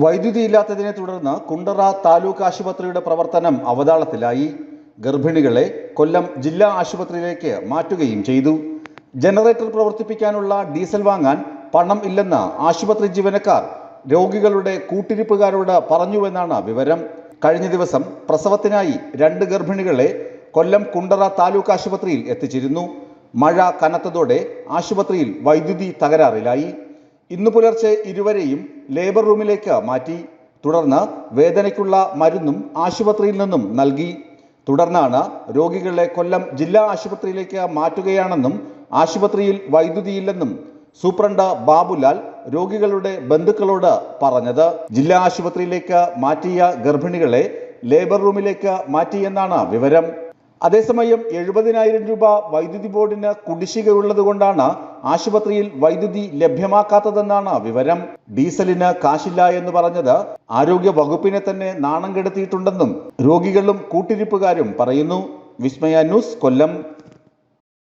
വൈദ്യുതി ഇല്ലാത്തതിനെ തുടർന്ന് കുണ്ടറ താലൂക്ക് ആശുപത്രിയുടെ പ്രവർത്തനം അവതാളത്തിലായി. ഗർഭിണികളെ കൊല്ലം ജില്ലാ ആശുപത്രിയിലേക്ക് മാറ്റുകയും ചെയ്തു. ജനറേറ്റർ പ്രവർത്തിപ്പിക്കാനുള്ള ഡീസൽ വാങ്ങാൻ പണം ഇല്ലെന്ന് ആശുപത്രി ജീവനക്കാർ രോഗികളുടെ കൂട്ടിരിപ്പുകാരോട് പറഞ്ഞുവെന്നാണ് വിവരം. കഴിഞ്ഞ ദിവസം പ്രസവത്തിനായി രണ്ട് ഗർഭിണികളെ കൊല്ലം കുണ്ടറ താലൂക്ക് ആശുപത്രിയിൽ എത്തിച്ചിരുന്നു. മഴ കനത്തതോടെ ആശുപത്രിയിൽ വൈദ്യുതി തകരാറിലായി. ഇന്നു പുലർച്ചെ ഇരുവരെയും ലേബർ റൂമിലേക്ക് മാറ്റി. തുടർന്ന് വേദനയ്ക്കുള്ള മരുന്നും ആശുപത്രിയിൽ നിന്നും നൽകി. തുടർന്നാണ് രോഗികളെ കൊല്ലം ജില്ലാ ആശുപത്രിയിലേക്ക് മാറ്റുകയാണെന്നും ആശുപത്രിയിൽ വൈദ്യുതിയില്ലെന്നും സൂപ്രണ്ട് ബാബുലാൽ രോഗികളുടെ ബന്ധുക്കളോട് പറഞ്ഞത്. ജില്ലാ ആശുപത്രിയിലേക്ക് മാറ്റിയ ഗർഭിണികളെ ലേബർ റൂമിലേക്ക് മാറ്റിയെന്നാണ് വിവരം. അതേസമയം എഴുപതിനായിരം രൂപ വൈദ്യുതി ബോർഡിന് കുടിശ്ശികയുള്ളത് കൊണ്ടാണ് ആശുപത്രിയിൽ വൈദ്യുതി ലഭ്യമാക്കാത്തതെന്നാണ് വിവരം. ഡീസലിന് കാശില്ല എന്ന് പറഞ്ഞത് ആരോഗ്യ വകുപ്പിനെ തന്നെ നാണം കെടുത്തിയിട്ടുണ്ടെന്നും രോഗികളും കൂട്ടിരിപ്പുകാരും പറയുന്നു. വിസ്മയ ന്യൂസ് കൊല്ലം.